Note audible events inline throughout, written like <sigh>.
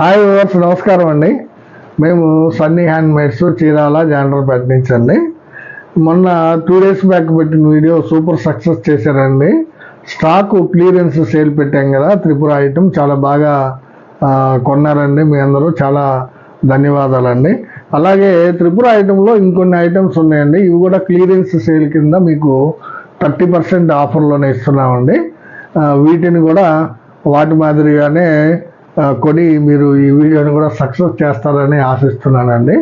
Hi viewers నమస్కారం అండి. మేము సన్నీ హ్యాండ్ మేడ్స్ చీరాల జాండ్రపేట నుంచి అండి. మొన్న టూ డేస్ బ్యాక్ పెట్టిన వీడియో సూపర్ సక్సెస్ చేశారండి. స్టాక్ క్లియరెన్స్ సేల్ పెట్టాం కదా త్రిపుర ఐటమ్ చాలా బాగా కొన్నారండి. మీ అందరూ చాలా ధన్యవాదాలండి. అలాగే త్రిపుర ఐటెంలో ఇంకొన్ని ఐటమ్స్ ఉన్నాయండి. ఇవి కూడా క్లియరెన్స్ సేల్ కింద మీకు థర్టీ పర్సెంట్ ఆఫర్లోనే ఇస్తున్నామండి. వీటిని కూడా వాటి మాదిరిగానే కొని మీరు ఈ వీడియోని కూడా సక్సెస్ చేస్తారని ఆశిస్తున్నానండి.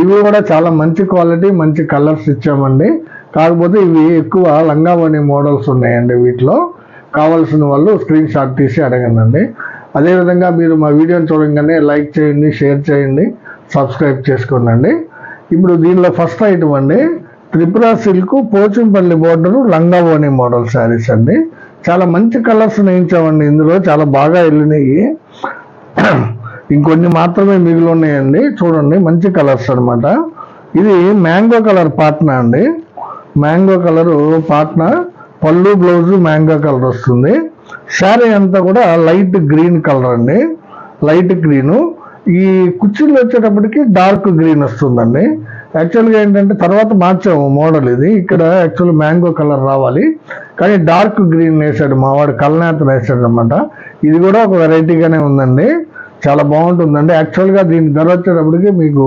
ఇవి కూడా చాలా మంచి క్వాలిటీ మంచి కలర్స్ ఇచ్చామండి. కాకపోతే ఇవి ఎక్కువ లంగావణి మోడల్స్ ఉన్నాయండి వీటిలో. కావాల్సిన వాళ్ళు స్క్రీన్ షాట్ తీసి అడగండి అదేవిధంగా మీరు మా వీడియోని చూడంగానే లైక్ చేయండి షేర్ చేయండి సబ్స్క్రైబ్ చేసుకోనండి. ఇప్పుడు దీనిలో ఫస్ట్ ఐటమ్ అండి త్రిపుర సిల్క్ పోచంపల్లి బోర్డరు లంగావోణి మోడల్ శారీస్ అండి. చాలా మంచి కలర్స్ నేయించామండి. ఇందులో చాలా బాగా వెళ్ళినాయి. ఇంకొన్ని మాత్రమే మిగిలి ఉన్నాయండి. చూడండి మంచి కలర్స్ అన్నమాట. ఇది మ్యాంగో కలర్ పాట్నా అండి. మ్యాంగో కలరు పాట్నా. పళ్ళు బ్లౌజ్ మ్యాంగో కలర్ వస్తుంది. శారీ అంతా కూడా లైట్ గ్రీన్ కలర్ అండి. Light green. ఈ కుర్చీలు వచ్చేటప్పటికి డార్క్ గ్రీన్ వస్తుందండి. యాక్చువల్గా ఏంటంటే తర్వాత మార్చాము మోడల్ ఇది. ఇక్కడ యాక్చువల్ మ్యాంగో కలర్ రావాలి. కానీ డార్క్ గ్రీన్ వేసాడు మావాడు కల్నాథ్ వేసాడు అనమాట ఇది కూడా ఒక వెరైటీగానే ఉందండి. చాలా బాగుంటుందండి. యాక్చువల్గా దీని ధర వచ్చేటప్పటికి మీకు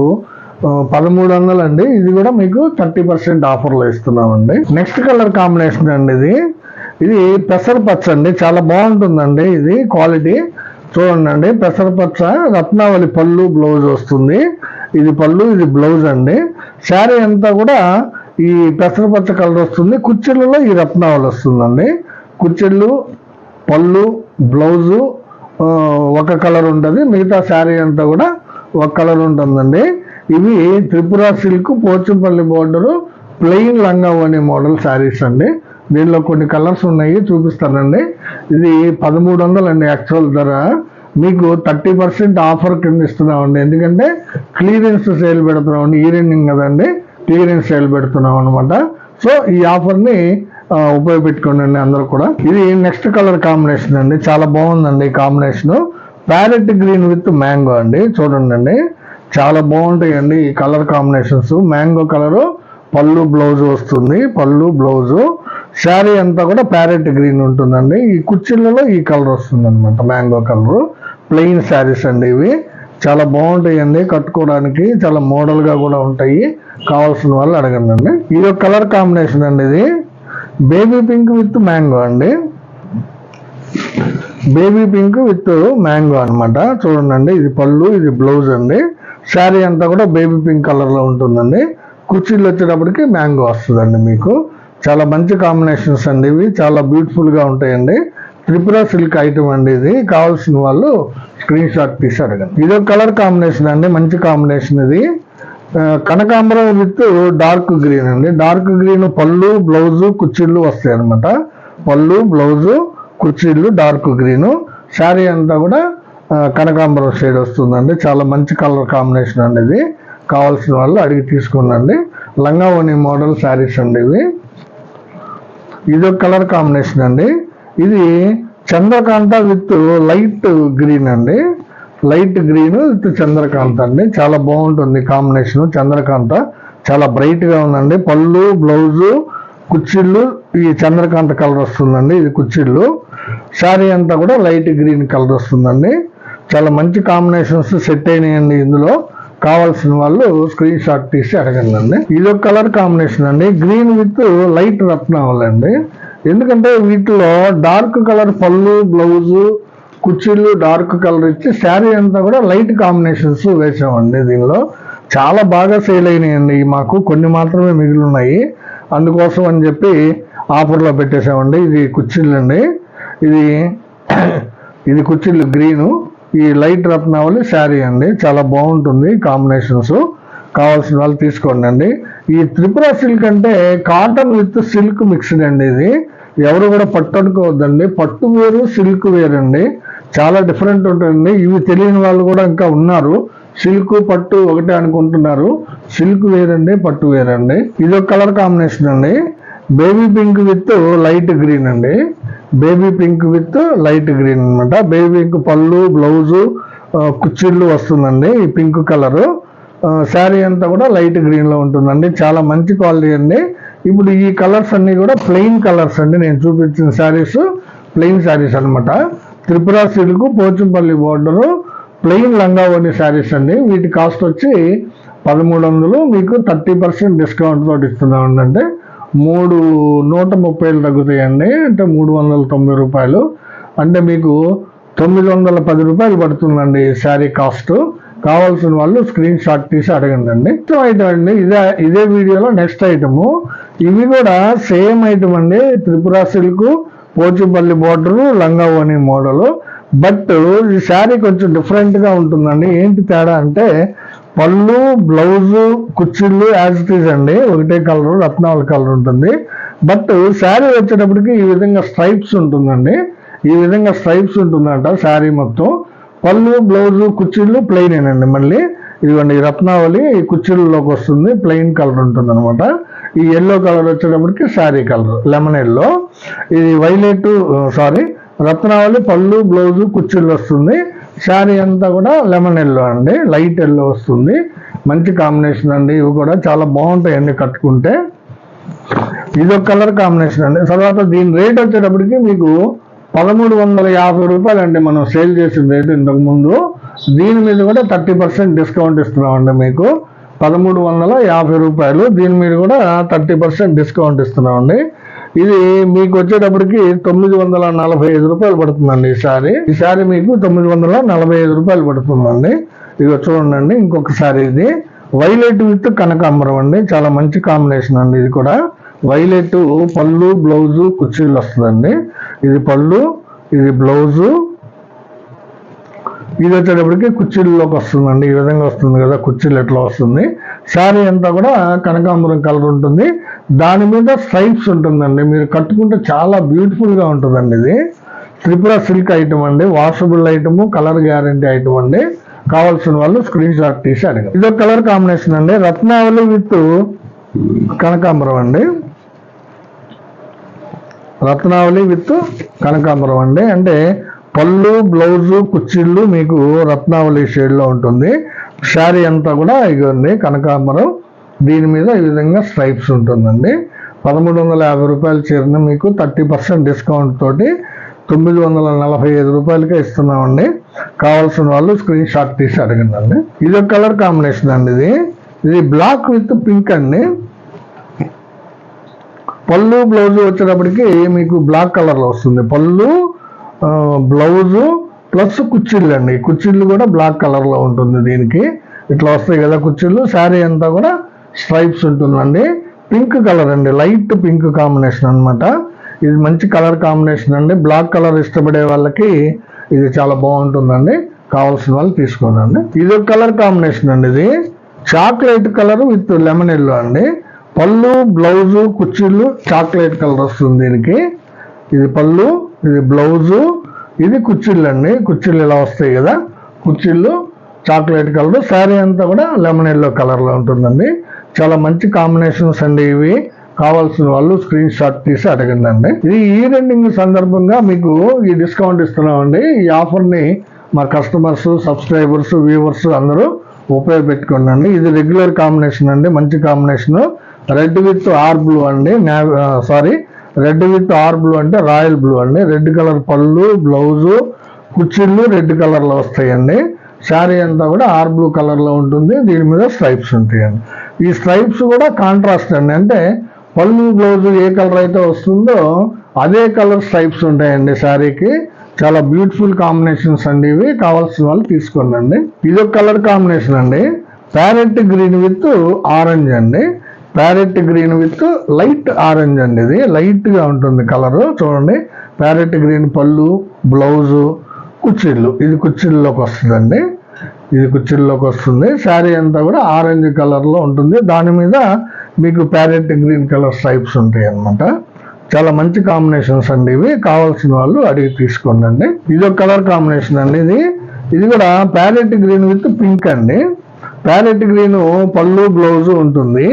పదమూడు వందలు అండి ఇది కూడా మీకు థర్టీ పర్సెంట్ ఆఫర్లో ఇస్తున్నామండి. నెక్స్ట్ కలర్ కాంబినేషన్ అండి ఇది. ఇది పెసరపచ్చ అండి. చాలా బాగుంటుందండి ఇది క్వాలిటీ చూడండి అండి పెసరపచ్చ రత్నావళి పళ్ళు బ్లౌజ్ వస్తుంది. ఇది పళ్ళు ఇది బ్లౌజ్ అండి. శారీ అంతా కూడా ఈ పెసరపచ్చ కలర్ వస్తుంది. కుర్చీలలో ఈ రత్నావళి వస్తుందండి. కుర్చీలు పళ్ళు బ్లౌజు ఒక కలర్ ఉంటుంది. మిగతా శారీ అంతా కూడా ఒక కలర్ ఉంటుందండి. ఇవి Tripura silk Pochampally border plain లంగావని model saris అండి. దీనిలో కొన్ని కలర్స్ ఉన్నాయి చూపిస్తానండి. ఇది పదమూడు వందలండి యాక్చువల్ ధర. మీకు థర్టీ పర్సెంట్ ఆఫర్ కింద ఇస్తున్నామండి. ఎందుకంటే క్లియరెన్స్ సేల్ పెడుతున్నామండి ఈరెండింగ్ కదండి. క్లియరెన్స్ సేల్ పెడుతున్నాం అనమాట సో ఈ ఆఫర్ని ఉపయోగపెట్టుకోండి అందరూ కూడా. ఇది నెక్స్ట్ కలర్ కాంబినేషన్ అండి. చాలా బాగుందండి ఈ combination parrot green with mango అండి. చూడండి చాలా బాగుంటాయండి ఈ కలర్ కాంబినేషన్స్ మ్యాంగో కలరు పళ్ళు బ్లౌజ్ వస్తుంది. పళ్ళు బ్లౌజు శారీ అంతా కూడా ప్యారెట్ గ్రీన్ ఉంటుందండి. ఈ కుర్చీలలో ఈ కలర్ వస్తుంది అనమాట మ్యాంగో కలరు ప్లెయిన్ శారీస్ అండి ఇవి. చాలా బాగుంటాయండి కట్టుకోవడానికి చాలా మోడల్గా కూడా ఉంటాయి. కావాల్సిన వాళ్ళు అడగండి ఇది ఒక కలర్ కాంబినేషన్ అండి ఇది. బేబీ పింక్ విత్ మ్యాంగో అండి. బేబీ పింక్ విత్ మ్యాంగో అన్నమాట. చూడండి ఇది పళ్ళు ఇది బ్లౌజ్ అండి. శారీ అంతా కూడా బేబీ పింక్ కలర్లో ఉంటుందండి. కుర్చీలు వచ్చేటప్పటికి మ్యాంగో వస్తుందండి మీకు. చాలా మంచి కాంబినేషన్స్ అండి ఇవి. చాలా బ్యూటిఫుల్గా ఉంటాయండి. త్రిపుర సిల్క్ ఐటమ్ అండి ఇది. కావాల్సిన వాళ్ళు స్క్రీన్ షాట్ తీసి అడగండి ఇది ఒక కలర్ కాంబినేషన్ అండి మంచి కాంబినేషన్ ఇది. కనకాంబరం విత్ డార్క్ గ్రీన్ అండి. డార్క్ గ్రీన్ పళ్ళు బ్లౌజు కుర్చీలు వస్తాయి అనమాట పళ్ళు బ్లౌజు కుర్చీలు డార్క్ గ్రీన్ శారీ అంతా కూడా కనకాంబరం షేడ్ వస్తుందండి. చాలా మంచి కలర్ కాంబినేషన్ అండి ఇది. కావాల్సిన వాళ్ళు అడిగి తీసుకున్నాండి లంగావోని మోడల్ శారీస్ అండి ఇవి. ఇది ఒక కలర్ కాంబినేషన్ అండి. ఇది చంద్రకాంత విత్ లైట్ గ్రీన్ అండి. లైట్ గ్రీన్ విత్ చంద్రకాంత అండి. చాలా బాగుంటుంది కాంబినేషన్. చంద్రకాంత చాలా బ్రైట్గా ఉందండి. పళ్ళు బ్లౌజు కుర్చీళ్ళు ఈ చంద్రకాంత కలర్ వస్తుందండి. ఇది కుర్చీళ్ళు శారీ అంతా కూడా లైట్ గ్రీన్ కలర్ వస్తుందండి. చాలా మంచి కాంబినేషన్స్ సెట్ అయినాయండి ఇందులో. కావాల్సిన వాళ్ళు స్క్రీన్ షాట్ తీసి అడగండి అండి. ఇది ఒక కలర్ కాంబినేషన్ అండి. గ్రీన్ విత్ లైట్ రత్నావళి అండి. ఎందుకంటే వీటిలో డార్క్ కలర్ పళ్ళు బ్లౌజు కుర్చీలు డార్క్ కలర్ ఇచ్చి శారీ అంతా కూడా లైట్ కాంబినేషన్స్ వేసామండి దీనిలో. చాలా బాగా సేల్ అయినాయండి మాకు. కొన్ని మాత్రమే మిగిలి ఉన్నాయి అందుకోసం అని చెప్పి ఆఫర్లో పెట్టేసామండి. ఇది కుర్చీలు అండి. ఇది <clears throat> ఇది కుర్చీలు గ్రీను. ఈ లైట్ రత్నావళి శారీ అండి. చాలా బాగుంటుంది కాంబినేషన్స్. కావాల్సిన వాళ్ళు తీసుకోండి అండి. ఈ త్రిపుర సిల్క్ అంటే కాటన్ విత్ సిల్క్ మిక్స్డ్ అండి ఇది. ఎవరు కూడా పట్టు అనుకోవద్దండి పట్టు వేరు సిల్క్ వేరండి. అండి చాలా డిఫరెంట్ ఉంటుందండి. ఇవి తెలియని వాళ్ళు కూడా ఇంకా ఉన్నారు. సిల్క్ పట్టు ఒకటే అనుకుంటున్నారు. సిల్క్ వేరండి పట్టు వేరండి. ఇది ఒక కలర్ కాంబినేషన్ అండి. Baby pink with light green అండి. Baby pink with light green అన్నమాట. బేబీ పింక్ పళ్ళు బ్లౌజు కుచ్చిళ్ళు వస్తుందండి ఈ పింక్ కలరు. శారీ అంతా కూడా లైట్ గ్రీన్లో ఉంటుందండి. చాలా మంచి క్వాలిటీ అండి. ఇప్పుడు ఈ కలర్స్ అన్నీ కూడా ప్లెయిన్ కలర్స్ అండి. నేను చూపించిన శారీస్ ప్లెయిన్ శారీస్ అనమాట Tripura silk Pochampally border plain లంగా శారీస్ అండి. వీటి కాస్ట్ వచ్చి పదమూడు వందలు మీకు థర్టీ పర్సెంట్ డిస్కౌంట్ తోటి ఇస్తున్నాం అంటే మూడు నూట ముప్పైలు తగ్గుతాయండి. అంటే మూడు వందల తొంభై రూపాయలు. అంటే మీకు తొమ్మిది వందల పది రూపాయలు పడుతుందండి ఈ శారీ కాస్ట్. కావాల్సిన వాళ్ళు స్క్రీన్ షాట్ తీసి అడగండి అండి నెక్స్ట్ ఐటమ్ అండి ఇదే ఇదే వీడియోలో నెక్స్ట్ ఐటము ఇవి కూడా సేమ్ ఐటమ్ అండి త్రిపుర సిల్క్ పోచుపల్లి బోర్డరు లంగావోని మోడలు బట్ ఈ శారీ కొంచెం డిఫరెంట్గా ఉంటుందండి. ఏంటి తేడా అంటే పళ్ళు బ్లౌజు కుర్చీలు యాజ్ ఇట్ ఈజ్ అండి. ఒకటే కలర్ రత్నాల కలర్ ఉంటుంది. బట్ శారీ వచ్చేటప్పటికి ఈ విధంగా స్ట్రైప్స్ ఉంటుందండి. ఈ విధంగా స్ట్రైప్స్ ఉంటుందంట శారీ మొత్తం. పళ్ళు బ్లౌజు కుర్చీలు ప్లెయిన్ అండి మళ్ళీ. ఇదిగోండి రత్నావళి ఈ కుర్చీలలోకి వస్తుంది. ప్లెయిన్ కలర్ ఉంటుంది అనమాట ఈ ఎల్లో కలర్ వచ్చేటప్పటికి శారీ కలర్ లెమన్ ఎల్లో ఇది వైలెట్ సారీ రత్నావళి పళ్ళు బ్లౌజు కుర్చీలు వస్తుంది. శారీ అంతా కూడా లెమన్ ఎల్లో అండి. లైట్ ఎల్లో వస్తుంది. మంచి కాంబినేషన్ అండి. ఇవి కూడా చాలా బాగుంటాయండి కట్టుకుంటే. ఇది ఒక కలర్ కాంబినేషన్ అండి. తర్వాత దీని రేట్ వచ్చేటప్పటికి మీకు పదమూడు వందల యాభై రూపాయలు అండి మనం సేల్ చేసిన రేటు ఇంతకుముందు. దీని మీద కూడా థర్టీ పర్సెంట్ డిస్కౌంట్ ఇస్తున్నామండి మీకు. పదమూడు వందల యాభై రూపాయలు. దీని మీద కూడా థర్టీ పర్సెంట్ డిస్కౌంట్ ఇస్తున్నామండి. ఇది మీకు వచ్చేటప్పటికి తొమ్మిది వందల నలభై ఐదు రూపాయలు పడుతుందండి ఈ సారీ ఈ సారీ మీకు తొమ్మిది వందల నలభై ఐదు రూపాయలు పడుతుందండి. ఇది చూడండి ఇంకొకసారి ఇది. వైలెట్ విత్ కనకాంబరం అండి. చాలా మంచి కాంబినేషన్ అండి ఇది కూడా. వైలెట్ పళ్ళు బ్లౌజు కుర్చీలు వస్తుందండి. ఇది పళ్ళు ఇది బ్లౌజు. ఇది వచ్చేటప్పటికి కుర్చీల్లోకి వస్తుందండి. ఈ విధంగా వస్తుంది కదా కుర్చీలు ఎట్లా వస్తుంది. శారీ అంతా కూడా కనకాంబరం కలర్ ఉంటుంది. దాని మీద స్ట్రైప్స్ ఉంటుందండి. మీరు కట్టుకుంటే చాలా బ్యూటిఫుల్గా ఉంటుందండి ఇది. త్రిపుర సిల్క్ ఐటమ్ అండి. Washable item colour guarantee item అండి. కావాల్సిన వాళ్ళు స్క్రీన్ షాట్ తీసి అడగండి. ఇది కలర్ కాంబినేషన్ అండి. రత్నావళి విత్ కనకాంబరం అండి. రత్నావళి విత్ కనకాంబరం అండి. అంటే పళ్ళు బ్లౌజు కుచ్చిళ్ళు మీకు రత్నావళి షేడ్లో ఉంటుంది. శారీ అంతా కూడా ఇగోండి కనకాంబరం. దీని మీద ఈ విధంగా స్ట్రైప్స్ ఉంటుందండి. పదమూడు వందల యాభై రూపాయల చీరని మీకు థర్టీ పర్సెంట్ డిస్కౌంట్ తోటి తొమ్మిది వందల నలభై ఐదు రూపాయలకే ఇస్తున్నామండి. కావాల్సిన వాళ్ళు స్క్రీన్ షాట్ తీసి అడగండి అండి. ఇది ఒక కలర్ కాంబినేషన్ అండి ఇది. ఇది బ్లాక్ విత్ పింక్ అండి. పళ్ళు బ్లౌజ్ వచ్చేటప్పటికి మీకు బ్లాక్ కలర్లో వస్తుంది. పళ్ళు బ్లౌజు ప్లస్ కుర్చీలు అండి. కుర్చీళ్ళు కూడా బ్లాక్ కలర్లో ఉంటుంది దీనికి. ఇట్లా వస్తాయి కదా కుర్చీళ్ళు శారీ అంతా కూడా స్ట్రైప్స్ ఉంటుందండి. పింక్ కలర్ అండి. లైట్ పింక్ కాంబినేషన్ అన్నమాట. ఇది మంచి కలర్ కాంబినేషన్ అండి. బ్లాక్ కలర్ ఇష్టపడే వాళ్ళకి ఇది చాలా బాగుంటుందండి. కావాల్సిన వాళ్ళు తీసుకోండి ఇది ఒక కలర్ కాంబినేషన్ అండి ఇది. Chocolate colour with lemon yellow అండి. పళ్ళు బ్లౌజు కుర్చీలు చాక్లెట్ కలర్ వస్తుంది దీనికి. ఇది పళ్ళు ఇది బ్లౌజు ఇది కుర్చీళ్ళు అండి. కుర్చీలు ఇలా వస్తాయి కదా. కుర్చీళ్ళు చాక్లెట్ కలర్ శారీ అంతా కూడా లెమన్ ఎల్లో కలర్లో ఉంటుందండి. చాలా మంచి కాంబినేషన్స్ అండి ఇవి. కావాల్సిన వాళ్ళు స్క్రీన్ షాట్ తీసి అడగండి అండి ఇది ఈ రెండింగ్ సందర్భంగా మీకు ఈ డిస్కౌంట్ ఇస్తున్నామండి. ఈ ఆఫర్ని మా కస్టమర్స్ సబ్స్క్రైబర్స్ వ్యూవర్స్ అందరూ ఉపయోగపెట్టుకోండి ఇది రెగ్యులర్ కాంబినేషన్ అండి. మంచి combination red with or blue అండి sorry red with or blue అంటే రాయల్ బ్లూ అండి. రెడ్ కలర్ పళ్ళు బ్లౌజు కుర్చీళ్ళు రెడ్ కలర్లో వస్తాయండి. శారీ అంతా కూడా ఆర్ బ్లూ కలర్లో ఉంటుంది. దీని మీద స్ట్రైప్స్ ఉంటాయండి. ఈ స్ట్రైప్స్ కూడా కాంట్రాస్ట్ అండి. అంటే పళ్ళు బ్లౌజ్ ఏ కలర్ అయితే వస్తుందో అదే కలర్ స్ట్రైప్స్ ఉంటాయండి శారీకి. చాలా బ్యూటిఫుల్ కాంబినేషన్స్ అండి ఇవి. కావాల్సిన వాళ్ళు తీసుకోండి ఇది ఒక కలర్ కాంబినేషన్ అండి. ప్యారెట్ గ్రీన్ విత్ ఆరెంజ్ అండి. Parrot green with light orange అండి ఇది. లైట్గా ఉంటుంది కలరు చూడండి. ప్యారెట్ గ్రీన్ పళ్ళు బ్లౌజు కుచ్చిళ్ళు ఇది కుర్చీల్లోకి వస్తుందండి. ఇది కుర్చీల్లోకి వస్తుంది. శారీ అంతా కూడా ఆరెంజ్ కలర్లో ఉంటుంది. దాని మీద మీకు ప్యారెట్ గ్రీన్ కలర్ స్ట్రైప్స్ ఉంటాయి అన్నమాట. చాలా మంచి కాంబినేషన్స్ అండి ఇవి. కావాల్సిన వాళ్ళు అడిగి తీసుకోండి అండి ఇది ఒక కలర్ కాంబినేషన్ అండి ఇది. ఇది కూడా ప్యారెట్ గ్రీన్ విత్ పింక్ అండి. ప్యారెట్ గ్రీన్ పళ్ళు బ్లౌజ్ ఉంటుంది.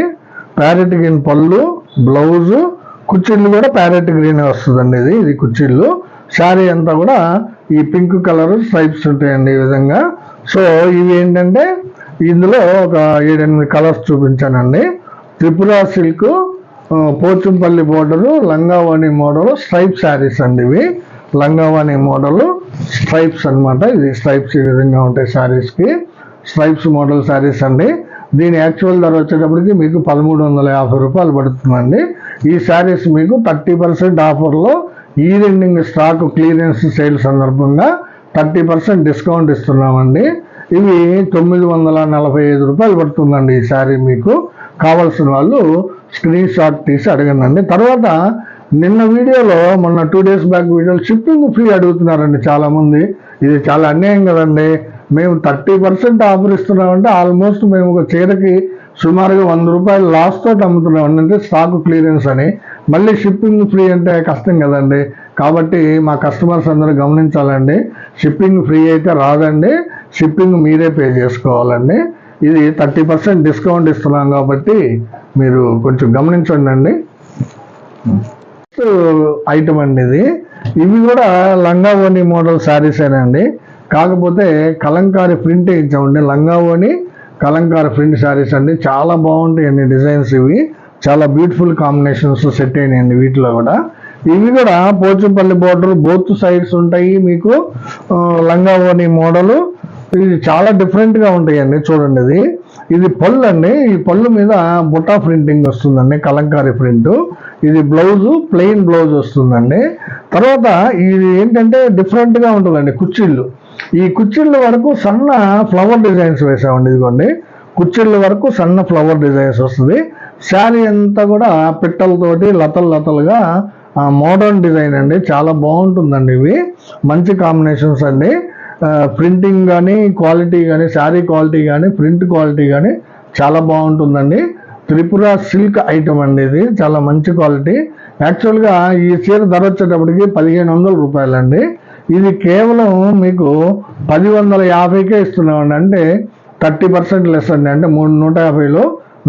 ప్యారెట్ గ్రీన్ పళ్ళు బ్లౌజు కుర్చీళ్ళు కూడా ప్యారెట్ గ్రీన్ వస్తుందండి ఇది ఇది కుర్చీళ్ళు శారీ అంతా కూడా ఈ పింక్ కలర్ స్ట్రైప్స్ ఉంటాయండి ఈ విధంగా. సో ఇవి ఏంటంటే ఇందులో ఒక ఏడెనిమిది కలర్స్ చూపించానండి. త్రిపుర సిల్క్ పోచంపల్లి బోర్డరు లంగావాణి మోడల్ స్ట్రైప్ శారీస్ అండి ఇవి. లంగావాణి మోడల్ స్ట్రైప్స్ అన్నమాట. ఇది స్ట్రైప్స్ ఈ విధంగా ఉంటాయి శారీస్కి స్ట్రైప్స్ మోడల్ శారీస్ అండి. దీని యాక్చువల్ ధర వచ్చేటప్పటికి మీకు పదమూడు వందల యాభై రూపాయలు పడుతుందండి. ఈ శారీస్ మీకు థర్టీ పర్సెంట్ ఆఫర్లో ఈ రెండింగ్ స్టాక్ క్లియరెన్స్ సేల్ సందర్భంగా థర్టీ పర్సెంట్ డిస్కౌంట్ ఇస్తున్నామండి. ఇవి తొమ్మిది వందల నలభై ఐదు రూపాయలు పడుతుందండి ఈ శారీ మీకు. కావాల్సిన వాళ్ళు స్క్రీన్ షాట్ తీసి అడగండి తర్వాత నిన్న వీడియోలో మొన్న టూ డేస్ బ్యాక్ వీడియోలో షిప్పింగ్ ఫ్రీ అడుగుతున్నారండి చాలామంది. ఇది చాలా అన్యాయం కదండి. మేము థర్టీ పర్సెంట్ ఆఫర్ ఇస్తున్నామంటే ఆల్మోస్ట్ మేము ఒక చీరకి సుమారుగా వంద రూపాయలు లాస్ తోటి అమ్ముతున్నాం. అంటే స్టాక్ క్లియరెన్స్ అని. మళ్ళీ షిప్పింగ్ ఫ్రీ అంటే కష్టం కదండి. కాబట్టి మా కస్టమర్స్ అందరూ గమనించాలండి. షిప్పింగ్ ఫ్రీ అయితే రాదండి. షిప్పింగ్ మీరే పే చేసుకోవాలండి. ఇది థర్టీ పర్సెంట్ డిస్కౌంట్ ఇస్తున్నాం కాబట్టి మీరు కొంచెం గమనించండి అండి ఐటమ్ అండి ఇది. ఇవి కూడా లంగా ఓని మోడల్ శారీస్ అండి కాకపోతే కలంకారీ ప్రింట్ వేయించామండి లంగా ఓని కలంకారీ ప్రింట్ శారీస్ అండి. చాలా బాగుంటాయండి డిజైన్స్ ఇవి. చాలా బ్యూటిఫుల్ కాంబినేషన్స్ సెట్ అయినాయండి వీటిలో కూడా. ఇవి కూడా పోచంపల్లి బోర్డర్ బోత్ సైడ్స్ ఉంటాయి మీకు. లంగావోని మోడలు. ఇది చాలా డిఫరెంట్గా ఉంటాయండి చూడండి ఇది. ఇది పళ్ళు అండి. ఈ పళ్ళు మీద బుటా ప్రింటింగ్ వస్తుందండి కలంకారీ ప్రింట్. ఇది బ్లౌజ్ ప్లెయిన్ బ్లౌజ్ వస్తుందండి. తర్వాత ఇది ఏంటంటే డిఫరెంట్గా ఉంటుందండి కుర్చీళ్ళు ఈ కుర్చీల వరకు సన్న ఫ్లవర్ డిజైన్స్ వేసామండి ఇదిగోండి. కుర్చీల వరకు సన్న ఫ్లవర్ డిజైన్స్ వస్తుంది. శారీ అంతా కూడా పిట్టలతోటి లతలు లతలుగా మోడర్న్ డిజైన్ అండి. చాలా బాగుంటుందండి ఇవి. మంచి కాంబినేషన్స్ అండి. ప్రింటింగ్ కానీ క్వాలిటీ కానీ శారీ క్వాలిటీ కానీ ప్రింట్ క్వాలిటీ కానీ చాలా బాగుంటుందండి. త్రిపుర సిల్క్ ఐటమ్ అండి ఇది. చాలా మంచి క్వాలిటీ. యాక్చువల్గా ఈ చీర ధర వచ్చేటప్పటికి పదిహేను వందల రూపాయలండి. ఇది కేవలం మీకు పది వందల యాభైకే ఇస్తున్నామండి. అంటే థర్టీ పర్సెంట్ లెస్ అండి. అంటే మూడు నూట యాభైలో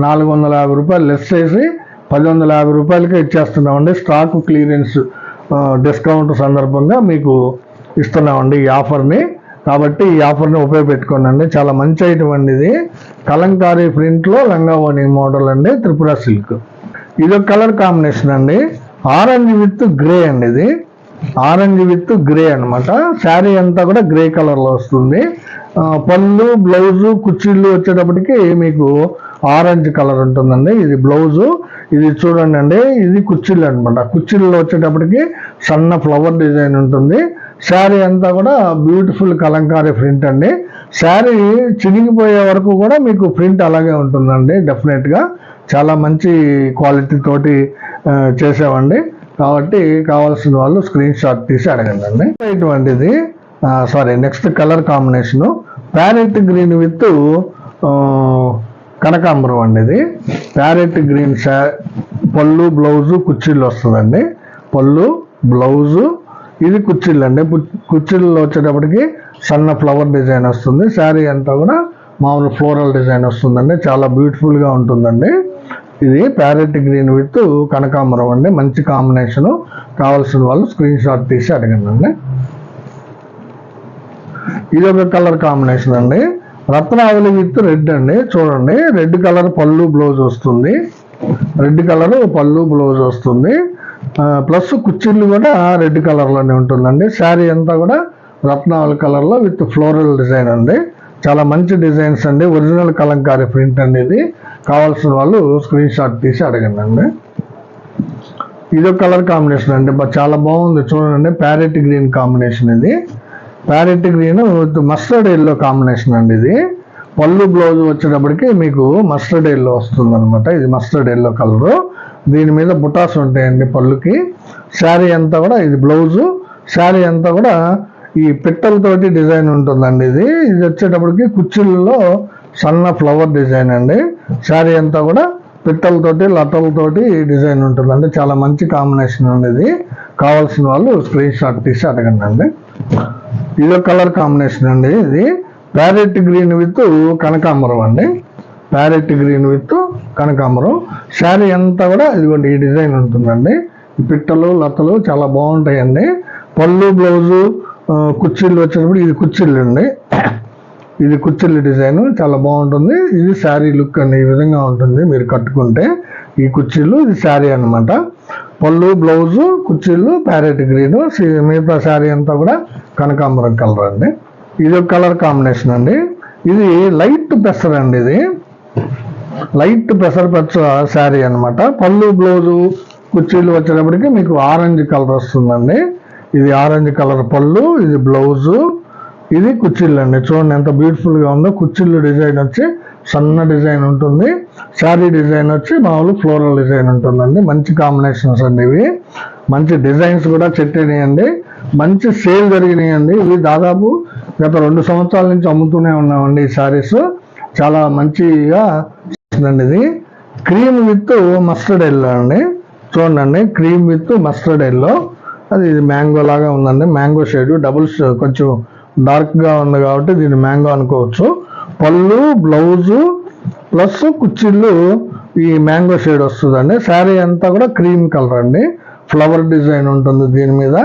నాలుగు వందల యాభై రూపాయలు లెస్ చేసి పది వందల యాభై రూపాయలకే ఇచ్చేస్తున్నామండి. స్టాక్ క్లియరెన్స్ డిస్కౌంట్ సందర్భంగా మీకు ఇస్తున్నామండి ఈ ఆఫర్ని. కాబట్టి ఈ ఆఫర్ని ఉపయోగపెట్టుకోనండి. చాలా మంచి ఐటమ్ అండి ఇది. కలంకారీ ప్రింట్లో లంగావోని మోడల్ అండి త్రిపుర సిల్క్. ఇది ఒక కలర్ కాంబినేషన్ అండి. ఆరెంజ్ విత్ గ్రే అండి ఇది. ఆరెంజ్ విత్ గ్రే అనమాట శారీ అంతా కూడా గ్రే కలర్లో వస్తుంది. పళ్ళు బ్లౌజు కుర్చీళ్ళు వచ్చేటప్పటికి మీకు ఆరెంజ్ కలర్ ఉంటుందండి. ఇది బ్లౌజు ఇది చూడండి అండి ఇది కుర్చీలు అనమాట కుర్చీల్లో వచ్చేటప్పటికి సన్న ఫ్లవర్ డిజైన్ ఉంటుంది. శారీ అంతా కూడా బ్యూటిఫుల్ కలంకారీ ప్రింట్ అండి. శారీ చినిగిపోయే వరకు కూడా మీకు ప్రింట్ అలాగే ఉంటుందండి డెఫినెట్గా. చాలా మంచి క్వాలిటీ తోటి చేసామండి. కాబట్టి కావాల్సిన వాళ్ళు స్క్రీన్ షాట్ తీసి అడగండి అండి ఇటువంటిది sari next colour combination parrot green with కనకాంబరం అండి ఇది. ప్యారెట్ గ్రీన్ షా పళ్ళు బ్లౌజు కుర్చీలు వస్తుందండి. పళ్ళు బ్లౌజు ఇది కుర్చీలు అండి. కుర్చీల్లో వచ్చేటప్పటికి సన్న ఫ్లవర్ డిజైన్ వస్తుంది. శారీ అంతా కూడా మామూలు ఫ్లోరల్ డిజైన్ వస్తుందండి. చాలా బ్యూటిఫుల్గా ఉంటుందండి. ఇది ప్యారెట్ గ్రీన్ విత్ కనకాంబరం అండి. మంచి కాంబినేషను కావాల్సిన వాళ్ళు స్క్రీన్ షాట్ తీసి అడగండి ఇది ఒక కలర్ కాంబినేషన్ అండి. రత్నావళి విత్ రెడ్ అండి. చూడండి రెడ్ కలర్ పళ్ళు బ్లౌజ్ వస్తుంది. రెడ్ కలర్ పళ్ళు బ్లౌజ్ వస్తుంది. ప్లస్ కుర్చీలు కూడా రెడ్ కలర్లోనే ఉంటుందండి. శారీ అంతా కూడా రత్నావళి కలర్లో విత్ ఫ్లోరల్ డిజైన్ అండి. చాలా మంచి డిజైన్స్ అండి. ఒరిజినల్ కలంకారీ ప్రింట్ అండి ఇది. కావాల్సిన వాళ్ళు స్క్రీన్ షాట్ తీసి అడగండి అండి ఇదో కలర్ కాంబినేషన్ అండి. చాలా బాగుంది. చూడండి ప్యారెట్ గ్రీన్ కాంబినేషన్ ఇది. Parrot green with mustard yellow combination అండి ఇది. పళ్ళు బ్లౌజ్ వచ్చేటప్పటికి మీకు మస్టర్డ్ ఎల్లో వస్తుంది అనమాట ఇది మస్టర్డ్ ఎల్లో కలరు దీని మీద బుటాస్ ఉంటాయండి పళ్ళుకి. శారీ అంతా కూడా ఇది బ్లౌజు శారీ అంతా కూడా ఈ పిట్టలతోటి డిజైన్ ఉంటుందండి ఇది. ఇది వచ్చేటప్పటికి కుర్చీలలో సన్న ఫ్లవర్ డిజైన్ అండి. శారీ అంతా కూడా పిట్టలతోటి లతలతోటి డిజైన్ ఉంటుందండి. చాలా మంచి కాంబినేషన్ ఉంది ఇది కావాల్సిన వాళ్ళు స్క్రీన్ షాట్ తీసి అడగండి అండి. ఇదో కలర్ కాంబినేషన్ అండి ఇది. ప్యారెట్ గ్రీన్ విత్ కనకాంబరం అండి. ప్యారెట్ గ్రీన్ విత్ కనకాంబరం. శారీ అంతా కూడా ఇదిగోండి ఈ డిజైన్ ఉంటుందండి. ఈ పిట్టలు లతలు చాలా బాగుంటాయండి. పళ్ళు బ్లౌజు కుర్చీలు వచ్చేటప్పుడు ఇది కుర్చీలు అండి ఇది కుచ్చిళ్ళ డిజైన్ చాలా బాగుంటుంది. ఇది శారీ లుక్ అండి ఈ విధంగా ఉంటుంది మీరు కట్టుకుంటే. ఈ కుర్చీలు ఇది శారీ అన్నమాట. పళ్ళు బ్లౌజు కుర్చీలు ప్యారెట్ గ్రీన్ మిగతా శారీ అంతా కూడా కనకాంబరం కలర్ అండి. ఇది ఒక కలర్ కాంబినేషన్ అండి. ఇది లైట్ పెసర్ అండి ఇది. లైట్ పెసర్ పెచ్చ శారీ అన్నమాట. పళ్ళు బ్లౌజు కుర్చీలు వచ్చేటప్పటికి మీకు ఆరెంజ్ కలర్ వస్తుందండి. ఇది ఆరెంజ్ కలర్ పళ్ళు ఇది బ్లౌజు ఇది కుర్చీలు అండి. చూడండి ఎంత బ్యూటిఫుల్గా ఉందో. కుర్చీలు డిజైన్ వచ్చి సన్న డిజైన్ ఉంటుంది. శారీ డిజైన్ వచ్చి మామూలు ఫ్లోరల్ డిజైన్ ఉంటుందండి. మంచి కాంబినేషన్స్ అండి ఇవి. మంచి డిజైన్స్ కూడా చెట్టినాయండి. మంచి సేల్ జరిగినాయండి. ఇవి దాదాపు గత రెండు సంవత్సరాల నుంచి అమ్ముతూనే ఉన్నామండి ఈ శారీస్. చాలా మంచిగా వస్తుందండి ఇది. క్రీమ్ విత్ మస్టర్డ్ ఎల్లో అండి. చూడండి క్రీమ్ విత్ మస్టర్డ్ ఎల్లో. అది ఇది మ్యాంగో లాగా ఉందండి. మ్యాంగో షేడ్ డబుల్ కొంచెం డార్క్గా ఉంది కాబట్టి దీన్ని మ్యాంగో అనుకోవచ్చు. పళ్ళు బ్లౌజు ప్లస్ కుచ్చిళ్ళు ఈ మ్యాంగో షేడ్ వస్తుందండి. శారీ అంతా కూడా క్రీమ్ కలర్ అండి. ఫ్లవర్ డిజైన్ ఉంటుంది దీని మీద.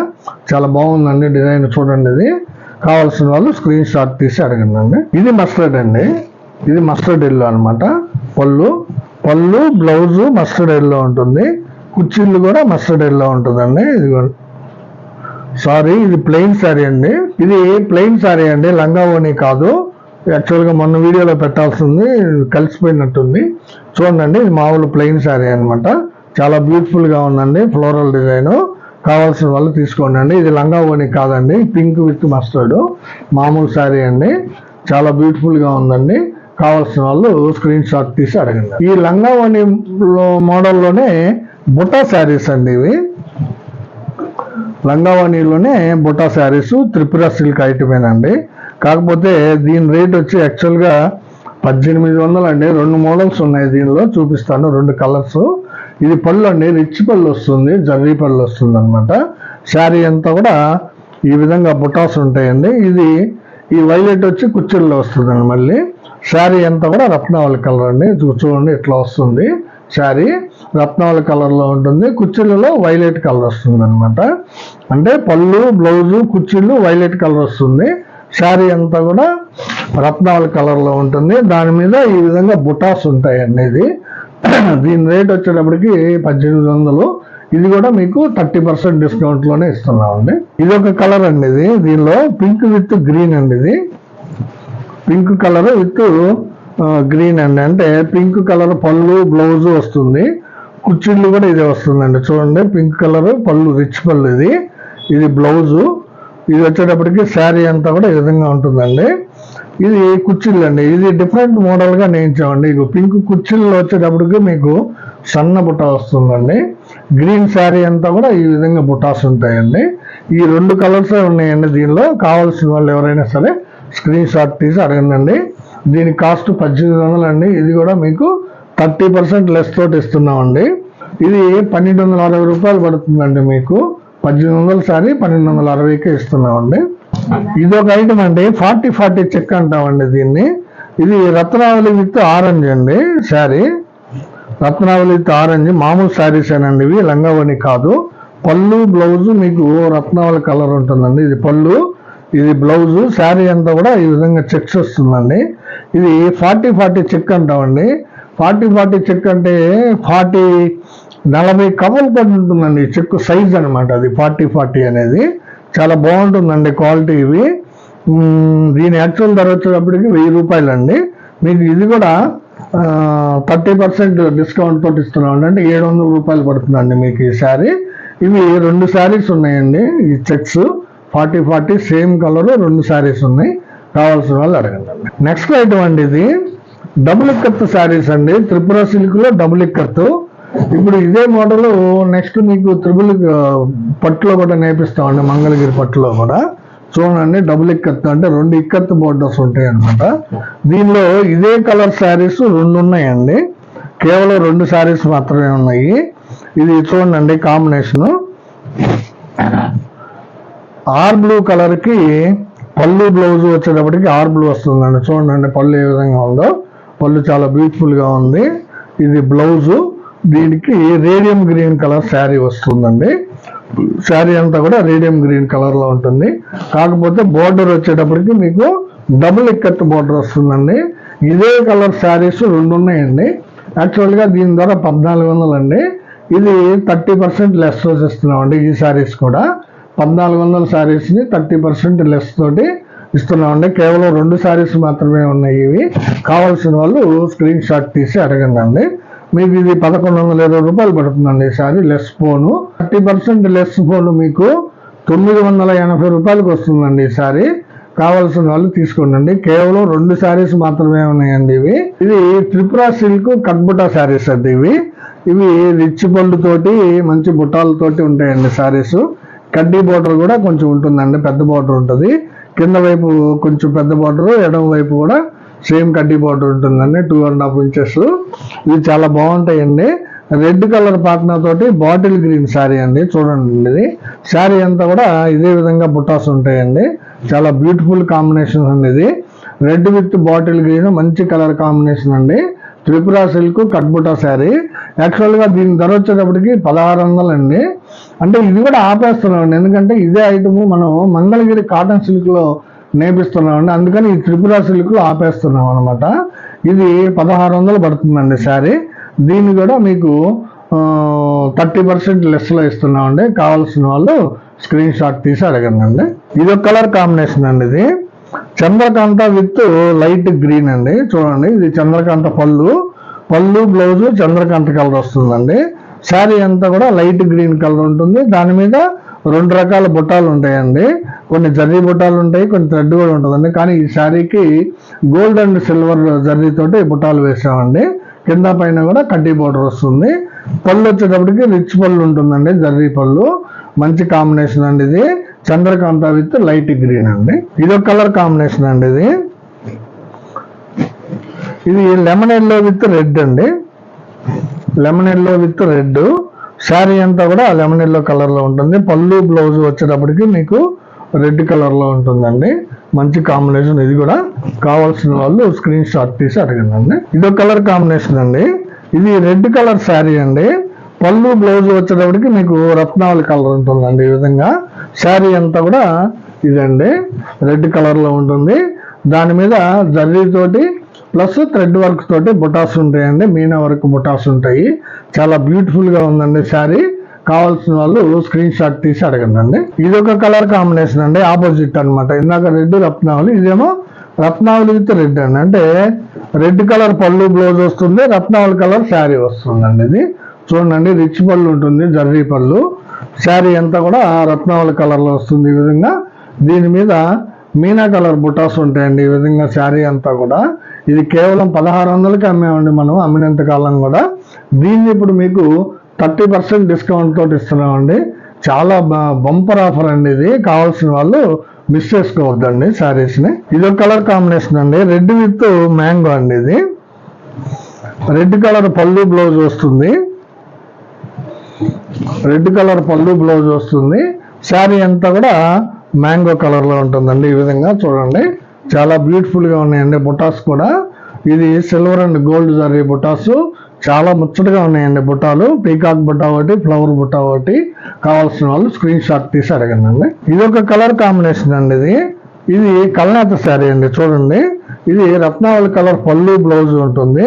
చాలా బాగుందండి డిజైన్ చూడండి ఇది. కావాల్సిన వాళ్ళు స్క్రీన్ షాట్ తీసి అడగండి అండి ఇది మస్టర్డ్ అండి. ఇది మస్టర్డ్ ఎల్లో అన్నమాట. పళ్ళు పళ్ళు బ్లౌజు మస్టర్డ్ ఎల్లో ఉంటుంది. కుర్చీలు కూడా మస్టర్డ్ ఎల్లో ఉంటుందండి. ఇది సారీ ఇది ప్లెయిన్ శారీ అండి. ఇది ప్లెయిన్ శారీ అండి. లంగా ఓని కాదు. యాక్చువల్గా మొన్న వీడియోలో పెట్టాల్సింది కలిసిపోయినట్టుంది. చూడండి ఇది మామూలు ప్లెయిన్ శారీ అన్నమాట. చాలా బ్యూటిఫుల్గా ఉందండి ఫ్లోరల్ డిజైన్ కావాల్సిన వాళ్ళు తీసుకోండి అండి. ఇది లంగా ఓని కాదండి పింక్ విత్ మస్టర్డ్ మామూలు శారీ అండి. చాలా బ్యూటిఫుల్గా ఉందండి. కావాల్సిన వాళ్ళు స్క్రీన్ షాట్ తీసి అడగండి. ఈ లంగా ఓని మోడల్లోనే బుట్టా శారీస్ అండి ఇవి. లంగావాణిలోనే బుటా శారీస్ త్రిపుర సిల్క్ ఐటమేనండి కాకపోతే దీని రేట్ వచ్చి యాక్చువల్గా పద్దెనిమిది వందలు అండి. రెండు మోడల్స్ ఉన్నాయి దీనిలో చూపిస్తాను రెండు కలర్స్. ఇది పళ్ళు అండి రిచ్ పళ్ళు వస్తుంది జర్రీ పళ్ళు వస్తుంది అనమాట శారీ అంతా కూడా ఈ విధంగా బుటాస్ ఉంటాయండి. ఇది ఈ వైలెట్ వచ్చి కుర్చీల్లో వస్తుందండి మళ్ళీ. శారీ అంతా కూడా రత్నావళి కలర్ అండి. చూడండి ఇట్లా వస్తుంది శారీ. రత్నాల కలర్లో ఉంటుంది. కుర్చీలలో వైలెట్ కలర్ వస్తుంది అనమాట అంటే పళ్ళు బ్లౌజు కుర్చీలు వైలెట్ కలర్ వస్తుంది. శారీ అంతా కూడా రత్నాల కలర్లో ఉంటుంది. దాని మీద ఈ విధంగా బుటాస్ ఉంటాయి ఇది. దీని రేట్ వచ్చేటప్పటికి పద్దెనిమిది వందలు ఇది కూడా మీకు థర్టీ పర్సెంట్ డిస్కౌంట్లోనే ఇస్తున్నామండి. ఇది ఒక కలర్ అండి ఇది. దీనిలో పింక్ విత్ గ్రీన్ అండి ఇది. పింక్ కలర్ విత్ గ్రీన్ అండి. అంటే పింక్ కలర్ పళ్ళు బ్లౌజ్ వస్తుంది. కుర్చీలు కూడా ఇదే వస్తుందండి. చూడండి పింక్ కలర్ పళ్ళు రిచ్ పళ్ళు ఇది. ఇది బ్లౌజు. ఇది వచ్చేటప్పటికి శారీ అంతా కూడా ఈ విధంగా ఉంటుందండి. ఇది కుర్చీలు అండి. ఇది డిఫరెంట్ మోడల్గా నేయించామండి. ఇక పింక్ కుర్చీల్లో వచ్చేటప్పటికి మీకు సన్న బుట్ట వస్తుందండి. గ్రీన్ శారీ అంతా కూడా ఈ విధంగా బుటాస్ ఉంటాయండి. ఈ రెండు కలర్స్ ఉన్నాయండి దీనిలో? కావాల్సిన వాళ్ళు ఎవరైనా సరే స్క్రీన్ షాట్ తీసి అడగండి దీని కాస్ట్ పద్దెనిమిది వందలు అండి. ఇది కూడా మీకు థర్టీ పర్సెంట్ లెస్ తోటి ఇస్తున్నామండి. ఇది పన్నెండు వందల అరవై రూపాయలు పడుతుందండి మీకు. పద్దెనిమిది వందల సారి పన్నెండు వందల అరవైకే ఇస్తున్నామండి. ఇది ఒక ఐటమ్ అండి. ఫార్టీ ఫార్టీ చెక్ అంటామండి దీన్ని. ఇది రత్నావళి విత్ ఆరెంజ్ అండి శారీ. రత్నావళి విత్ ఆరెంజ్. మామూలు శారీస్ ఏనండి ఇవి లంగావని కాదు. పళ్ళు బ్లౌజ్ మీకు రత్నావళి కలర్ ఉంటుందండి. ఇది పళ్ళు ఇది బ్లౌజ్. శారీ అంతా కూడా ఈ విధంగా చెక్స్ వస్తుందండి. ఇది ఫార్టీ ఫార్టీ చెక్ అంటామండి. ఫార్టీ ఫార్టీ చెక్ అంటే ఫార్టీ నలభై కవలు పడి ఉంటుందండి. చెక్ సైజ్ అనమాట అది ఫార్టీ ఫార్టీ అనేది. చాలా బాగుంటుందండి క్వాలిటీ ఇవి. దీని యాక్చువల్ ధర వచ్చేటప్పటికి వెయ్యి రూపాయలండి. మీకు ఇది కూడా థర్టీ పర్సెంట్ డిస్కౌంట్ తోటి ఇస్తున్నాం. అంటే ఏడు వందల రూపాయలు పడుతుందండి మీకు ఈ శారీ. ఇవి రెండు శారీస్ ఉన్నాయండి ఈ checks. Forty forty same colour రెండు శారీస్ ఉన్నాయి. కావాల్సిన వాళ్ళు అడగండి. నెక్స్ట్ ఐటమ్ అండి ఇది. డబుల్ ఇక్కత్ శారీస్ అండి. త్రిపుర సిల్క్లో డబుల్ ఇక్కత్ ఇప్పుడు ఇదే మోడల్ నెక్స్ట్ మీకు త్రిబుల్ పట్టులో కూడా నేర్పిస్తామండి మంగళగిరి పట్టులో కూడా. చూడండి డబుల్ ఇక్కత్ అంటే రెండు ఇక్కత్ బోర్డర్స్ ఉంటాయి అనమాట దీనిలో ఇదే కలర్ శారీస్ రెండు ఉన్నాయండి. కేవలం రెండు శారీస్ మాత్రమే ఉన్నాయి. ఇది చూడండి కాంబినేషన్. ఆర్ బ్లూ కలర్కి పళ్ళు బ్లౌజ్ వచ్చేటప్పటికి ఆర్ బ్లూ వస్తుందండి. చూడండి పళ్ళు ఏ విధంగా ఉందో. పళ్ళు చాలా బ్యూటిఫుల్గా ఉంది. ఇది బ్లౌజు దీనికి రేడియం గ్రీన్ కలర్ శారీ వస్తుందండి. శారీ అంతా కూడా రేడియం గ్రీన్ కలర్లో ఉంటుంది. కాకపోతే బోర్డర్ వచ్చేటప్పటికి మీకు డబుల్ ఇక్కత్ బోర్డర్ వస్తుందండి. ఇదే కలర్ శారీస్ రెండు ఉన్నాయండి. యాక్చువల్గా దీని ద్వారా పద్నాలుగు వందలండి. ఇది థర్టీ పర్సెంట్ లెస్ ఇస్తున్నామండి ఈ శారీస్ కూడా. పద్నాలుగు వందల శారీస్ని థర్టీ పర్సెంట్ లెస్ తోటి ఇస్తున్నామండి. కేవలం రెండు శారీస్ మాత్రమే ఉన్నాయి ఇవి. కావాల్సిన వాళ్ళు స్క్రీన్ షాట్ తీసి అడగండి అండి మీకు ఇది పదకొండు వందల ఇరవై రూపాయలు పడుతుందండి ఈ లెస్ ఫోను. థర్టీ పర్సెంట్ లెస్ ఫోను మీకు తొమ్మిది వందల ఎనభై రూపాయలకు వస్తుందండి ఈ కావాల్సిన వాళ్ళు తీసుకోండి కేవలం రెండు శారీస్ మాత్రమే ఉన్నాయండి ఇవి. ఇది త్రిపుర సిల్క్ కట్బుటా శారీస్ అండి ఇవి. ఇవి రిచ్ తోటి మంచి బుట్టాలతోటి ఉంటాయండి శారీస్. కడ్డీ బోర్డర్ కూడా కొంచెం ఉంటుందండి పెద్ద బోర్డర్ ఉంటుంది. కింద వైపు కొంచెం పెద్ద బోర్డర్ ఎడమ వైపు కూడా సేమ్ కడ్డీ బార్డర్ ఉంటుందండి టూ అండ్ హాఫ్ ఇంచెస్ ఇవి చాలా బాగుంటాయండి. రెడ్ కలర్ పాట్నా తోటి బాటిల్ గ్రీన్ శారీ అండి చూడండి ఇది. శారీ అంతా కూడా ఇదే విధంగా బుట్టాస్ ఉంటాయండి. చాలా బ్యూటిఫుల్ కాంబినేషన్ అండి ఇది. రెడ్ విత్ బాటిల్ గ్రీన్ మంచి కలర్ కాంబినేషన్ అండి. త్రిపుర సిల్క్ కట్బుటా శారీ. యాక్చువల్గా దీని ధర వచ్చేటప్పటికి పదహారు వందలండి అంటే ఇది కూడా ఆపేస్తున్నామండి. ఎందుకంటే ఇదే ఐటమ్ మనం మంగళగిరి కాటన్ సిల్క్లో నేపిస్తున్నామండి. అందుకని ఈ త్రిపుర సిల్క్లో ఆపేస్తున్నాం అనమాట ఇది పదహారు వందలు పడుతుందండి శారీ. దీన్ని కూడా మీకు థర్టీ పర్సెంట్ లెస్లో ఇస్తున్నామండి. కావాల్సిన వాళ్ళు స్క్రీన్ షాట్ తీసి అడగండి ఇది ఒక కలర్ కాంబినేషన్ అండి ఇది. చంద్రకాంత విత్ లైట్ గ్రీన్ అండి. చూడండి ఇది చంద్రకాంత పళ్ళు. పళ్ళు బ్లౌజ్ చంద్రకాంత కలర్ వస్తుందండి. శారీ అంతా కూడా లైట్ గ్రీన్ కలర్ ఉంటుంది. దాని మీద రెండు రకాల బుట్టాలు ఉంటాయండి. కొన్ని జర్రీ బుట్టాలు ఉంటాయి కొన్ని థ్రెడ్ కూడా ఉంటుందండి. కానీ ఈ శారీకి గోల్డ్ అండ్ సిల్వర్ జర్రీతోటి బుట్టాలు వేసామండి. కింద పైన కూడా కడ్డీ బోర్డర్ వస్తుంది. పళ్ళు వచ్చేటప్పటికి రిచ్ పళ్ళు ఉంటుందండి జర్రీ పళ్ళు. మంచి కాంబినేషన్ అండి ఇది. చంద్రకాంత విత్ లైట్ గ్రీన్ అండి. ఇది ఒక కలర్ కాంబినేషన్ అండి ఇది. ఇది లెమన్ ఎల్లో విత్ రెడ్ అండి. Lemon yellow with red. Sari అంతా కూడా లెమన్ ఎల్లో కలర్లో ఉంటుంది. పళ్ళు బ్లౌజ్ వచ్చేటప్పటికి మీకు రెడ్ కలర్లో ఉంటుందండి. మంచి కాంబినేషన్ ఇది కూడా. కావాల్సిన వాళ్ళు స్క్రీన్ షాట్ తీసి అడగండి ఇది ఒక కలర్ కాంబినేషన్ అండి. ఇది రెడ్ కలర్ శారీ అండి. పళ్ళు బ్లౌజ్ వచ్చేటప్పటికి మీకు రత్నావళి కలర్ ఉంటుందండి ఈ విధంగా. శారీ అంతా కూడా ఇదండి. రెడ్ కలర్లో ఉంటుంది. దాని మీద జర్రీతోటి ప్లస్ థ్రెడ్ వర్క్ తోటి బుటాస్ ఉంటాయండి. మీనా వర్క్ బుటాస్ ఉంటాయి. చాలా బ్యూటిఫుల్గా ఉందండి శారీ. కావాల్సిన వాళ్ళు స్క్రీన్ షాట్ తీసి అడగండి ఇది ఒక కలర్ కాంబినేషన్ అండి. ఆపోజిట్ అనమాట ఇందాక రెడ్ రత్నావళి ఇదేమో రత్నావళి విత్ రెడ్ అండి. అంటే రెడ్ కలర్ పళ్ళు బ్లౌజ్ వస్తుంది. రత్నావళి కలర్ శారీ వస్తుందండి ఇది. చూడండి రిచ్ పళ్ళు ఉంటుంది జర్రీ పళ్ళు. శారీ అంతా కూడా రత్నావళి కలర్లో వస్తుంది ఈ విధంగా. దీని మీద మీనా కలర్ బుటాస్ ఉంటాయండి ఈ విధంగా శారీ అంతా కూడా. ఇది కేవలం పదహారు వందలకి అమ్మామండి మనం అమ్మినంత కాలం కూడా. దీన్ని ఇప్పుడు మీకు థర్టీ పర్సెంట్ డిస్కౌంట్ తోటి ఇస్తున్నామండి. చాలా బంపర్ ఆఫర్ అండి ఇది. కావాల్సిన వాళ్ళు మిస్ చేసుకోవద్దండి శారీస్ని. ఇది ఒక కలర్ కాంబినేషన్ అండి. రెడ్ విత్ మ్యాంగో అండి ఇది. రెడ్ కలర్ పళ్ళు బ్లౌజ్ వస్తుంది. రెడ్ కలర్ పళ్ళు బ్లౌజ్ వస్తుంది. శారీ అంతా కూడా మ్యాంగో కలర్లో ఉంటుందండి ఈ విధంగా చూడండి. చాలా బ్యూటిఫుల్గా ఉన్నాయండి బుటాస్ కూడా. ఇది సిల్వర్ అండ్ గోల్డ్ జరీ బుటాస్. చాలా ముచ్చటగా ఉన్నాయండి బుట్టాలు పీకాక్ బుట్ట ఒకటి ఫ్లవర్ బుట్ట ఒకటి. కావాల్సిన వాళ్ళు స్క్రీన్ షాట్ తీసి అడగండి. అండి ఇది ఒక కలర్ కాంబినేషన్ అండి ఇది. ఇది కల్నాథ శారీ అండి చూడండి. ఇది రత్నావళి కలర్ పళ్ళు బ్లౌజ్ ఉంటుంది.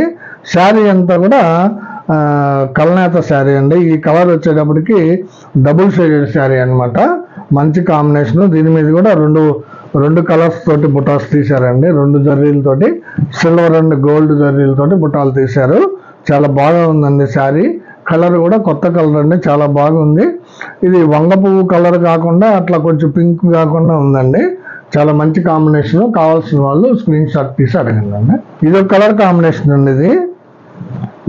శారీ అంతా కూడా కల్నేత శారీ అండి. ఈ కలర్ వచ్చేటప్పటికి డబుల్ షేడెడ్ శారీ అనమాట మంచి కాంబినేషన్ దీని మీద కూడా రెండు రెండు కలర్స్ తోటి బుటాస్ తీశారండి. రెండు జర్రీలతోటి సిల్వర్ అండ్ గోల్డ్ జర్రీలతోటి బుటాలు తీశారు. చాలా బాగా ఉందండి శారీ. కలర్ కూడా కొత్త కలర్ అండి చాలా బాగుంది. ఇది వంగ పువ్వు కలర్ కాకుండా అట్లా కొంచెం పింక్ కాకుండా ఉందండి. చాలా మంచి కాంబినేషన్ కావాల్సిన వాళ్ళు స్క్రీన్ షాట్ తీసి అడగండి అండి. ఇది ఒక కలర్ కాంబినేషన్ అండి ఇది.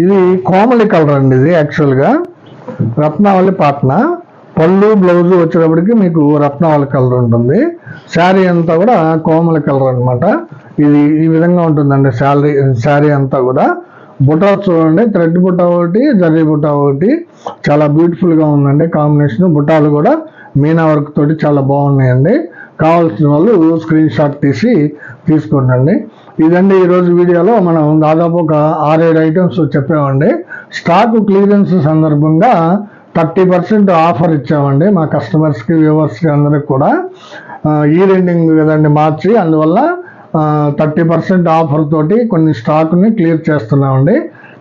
ఇది కోమలి కలర్ అండి ఇది యాక్చువల్గా రత్నావళి పాట్న. పళ్ళు బ్లౌజ్ వచ్చేటప్పటికి మీకు రత్నావళి కలర్ ఉంటుంది. శారీ అంతా కూడా కోమలి కలర్ అనమాట ఇది ఈ విధంగా ఉంటుందండి శాలరీ శారీ అంతా కూడా. బుట్ట చూడండి థ్రెడ్ బుట్ట ఒకటి జర్రీ బుట్ట ఒకటి. చాలా బ్యూటిఫుల్గా ఉందండి కాంబినేషన్. బుట్టాలు కూడా మీనా వర్క్ తోటి చాలా బాగున్నాయండి. కావాల్సిన వాళ్ళు స్క్రీన్ షాట్ తీసి తీసుకోండి. ఇదండి ఈరోజు వీడియోలో మనం దాదాపు ఒక ఆరేడు ఐటమ్స్ చెప్పామండి. స్టాక్ క్లియరెన్స్ సందర్భంగా థర్టీ పర్సెంట్ ఆఫర్ ఇచ్చామండి మా కస్టమర్స్కి వ్యూవర్స్కి అందరికి కూడా. ఈ రెండింగ్ కదండి మార్చి అందువల్ల థర్టీ పర్సెంట్ ఆఫర్ తోటి కొన్ని స్టాక్ని క్లియర్ చేస్తున్నామండి.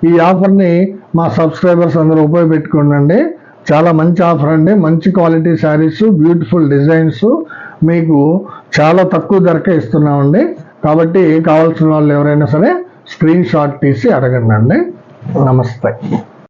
ఈ ఆఫర్ని మా సబ్స్క్రైబర్స్ అందరూ ఉపయోగపెట్టుకోండి చాలా మంచి ఆఫర్ అండి. మంచి క్వాలిటీ శారీస్ బ్యూటిఫుల్ డిజైన్స్ మీకు చాలా తక్కువ ధరకే ఇస్తున్నామండి. కాబట్టి కావాల్సిన వాళ్ళు ఎవరైనా సరే స్క్రీన్ షాట్ తీసి అడగండి అండి. నమస్తే.